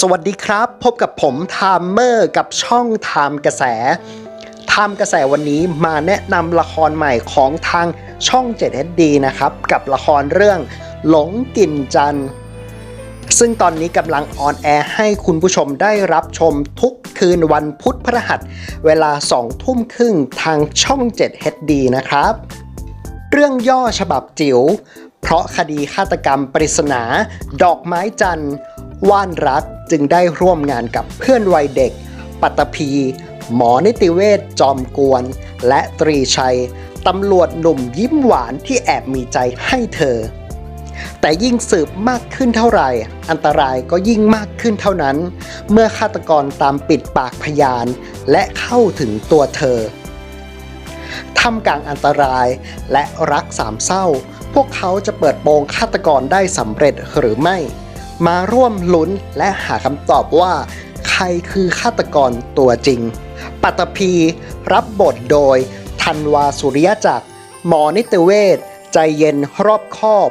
สวัสดีครับ พบกับผมไทม์เมอร์กับช่องไทม์กระแสไทม์กระแสวันนี้มาแนะนำละครใหม่ของทางช่อง 7HD นะครับ กับละครเรื่องหลงกินจัน ซึ่งตอนนี้กำลังออนแอร์ให้คุณผู้ชมได้รับชมทุกคืนวันพุธพฤหัส เวลา2ทุ่มครึ่งทางช่อง 7HD นะครับ เรื่องย่อฉบับจิ๋วเพราะคดีฆาตกรรมปริศนา ดอกไม้จันทร์ ว่านรักจึงได้ร่วมงานกับเพื่อนวัยเด็ก ปัตตภีหมอนิติเวชจอมกวน และตรีชัยตำรวจหนุ่มยิ้มหวานที่แอบมีใจให้เธอ แต่ยิ่งสืบมากขึ้นเท่าไหร่ อันตรายก็ยิ่งมากขึ้นเท่านั้น เมื่อฆาตกรตามปิดปากพยาน และเข้าถึงตัวเธอท่ามกลางอันตรายและรักสามเศร้า พวกเขาจะเปิดโปงฆาตกรได้สำเร็จหรือไม่ มาร่วมลุ้นและหาคำตอบว่า ใครคือฆาตกรตัวจริง ปัตตภีรับบทโดย ธันวาสุริยจักร หมอนิติเวชใจเย็นรอบคอบ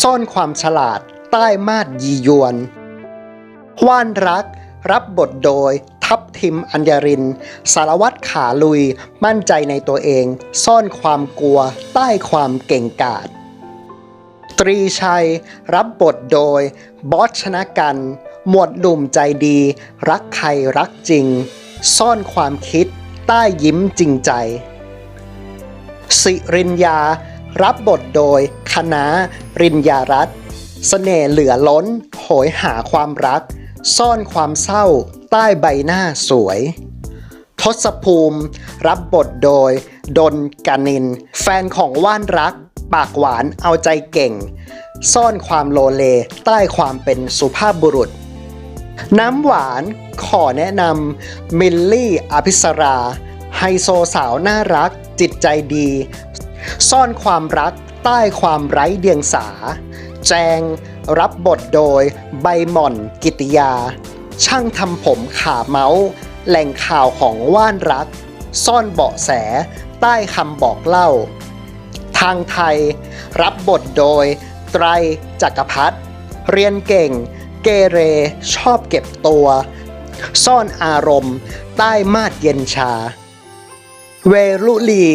ซ่อนความฉลาดใต้มาดยียวนว่านรัก รับบทโดย ทัพทิมอัญญริน สารวัตรขาลุย มั่นใจในตัวเอง ซ่อนความกลัวใต้ความเก่งกาจ ตรีชัย รับบทโดย บอสชนะกัน หมวดหนุ่มใจดี รักใครรักจริง ซ่อนความคิด ใต้ยิ้มจริงใจ สิรินยา รับบทโดย คณะรินยารัตน์เสน่ห์เหลือล้น โหยหาความรัก ซ่อนความเศร้า ใต้ใบหน้าสวย ทศภูมิ รับบทโดย ดนกานิน แฟนของว่านรัก ปากหวานเอาใจเก่ง ซ่อนความโลเล ใต้ความเป็นสุภาพบุรุษ น้ำหวานขอแนะนำมิลลี่อภิสรา ไฮโซสาวน่ารัก จิตใจดี ซ่อนความรัก ใต้ความไร้เดียงสา แจง รับบทโดย ใบหม่อนกิติยา ช่างทำผมขาเมาส์แหล่งข่าวของว่านรัก ซ่อนเบาะแส ใต้คำบอกเล่า ทางไทย รับบทโดย ไตรจักรพัฒเรียนเก่ง เกเร ชอบเก็บตัว ซ่อนอารมณ์ ใต้มาดเย็นชา เวรุลี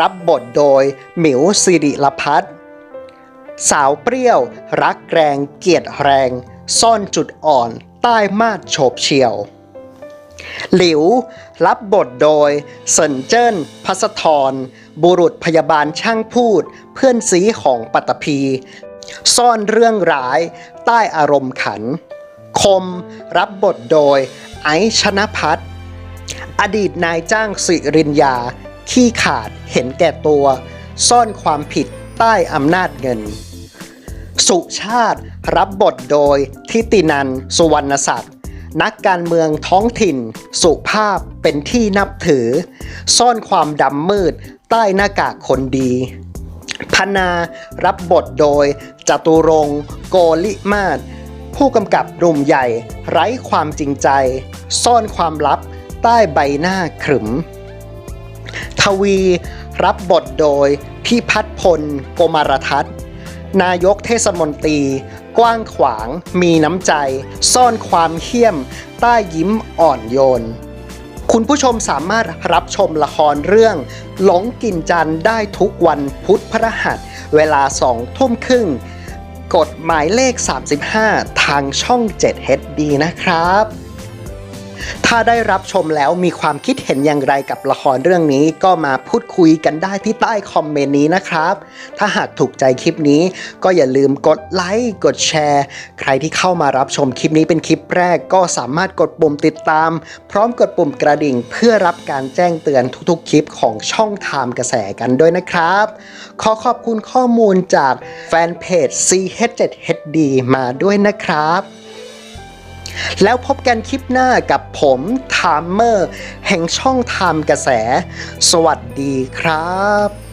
รับบทโดย หมิวสิริลพัฒสาวเปรี้ยว รักแรง เกียรตแรง ซ่อนจุดอ่อน ใต้มาดโฉบเฉี่ยว หลิว รับบทโดยเซินเจิ้นพัสธรบุรุษพยาบาลช่างพูด เพื่อนซีของปัตตภี ซ่อนเรื่องร้าย ใต้อารมณ์ขัน คม รับบทโดย ไอชนะพัฒน์อดีตนายจ้างสิรินยา ขี้ขาดเห็นแก่ตัว ซ่อนความผิดใต้อำนาจเงิน สุชาติ รับบทโดยทิตินัน สุวรรณศักดิ นักการเมืองท้องถิ่น สุภาพเป็นที่นับถือ ซ่อนความดำมืด ใต้หน้ากากคนดี พนารับบทโดยจตุรงโกลิมาศผู้กำกับหนุ่มใหญ่ ไร้ความจริงใจ ซ่อนความลับ ใต้ใบหน้าขรึม ทวีรับบทโดยพิพัฒน์พลโกมารทัศนายกเทศมนตรี กว้างขวาง มีน้ำใจ ซ่อนความเขี้ยม ใต้ยิ้มอ่อนโยน คุณผู้ชมสามารถรับชมละครเรื่อง หลงกินจันได้ทุกวันพุธพระหัส เวลาสองทุ่มครึ่ง กดหมายเลข 35 ทางช่อง 7 HD นะครับ ถ้าได้รับชมแล้วมีความคิดเห็นอย่างไรกับละครเรื่องนี้ก็มาพูดคุยกันได้ที่ใต้คอมเมนต์นี้นะครับ ถ้าหากถูกใจคลิปนี้ก็อย่าลืมกดไลค์กดแชร์ ใครที่เข้ามารับชมคลิปนี้เป็นคลิปแรกก็สามารถกดปุ่มติดตาม พร้อมกดปุ่มกระดิ่ง เพื่อรับการแจ้งเตือนทุกๆ คลิปของช่องไทม์กระแสกันด้วยนะครับ ขอขอบคุณข้อมูลจากแฟนเพจ CH7HD มาด้วยนะครับ แล้วพบกันคลิปหน้ากับผมไทม์เมอร์แห่งช่องไทม์กระแส สวัสดีครับ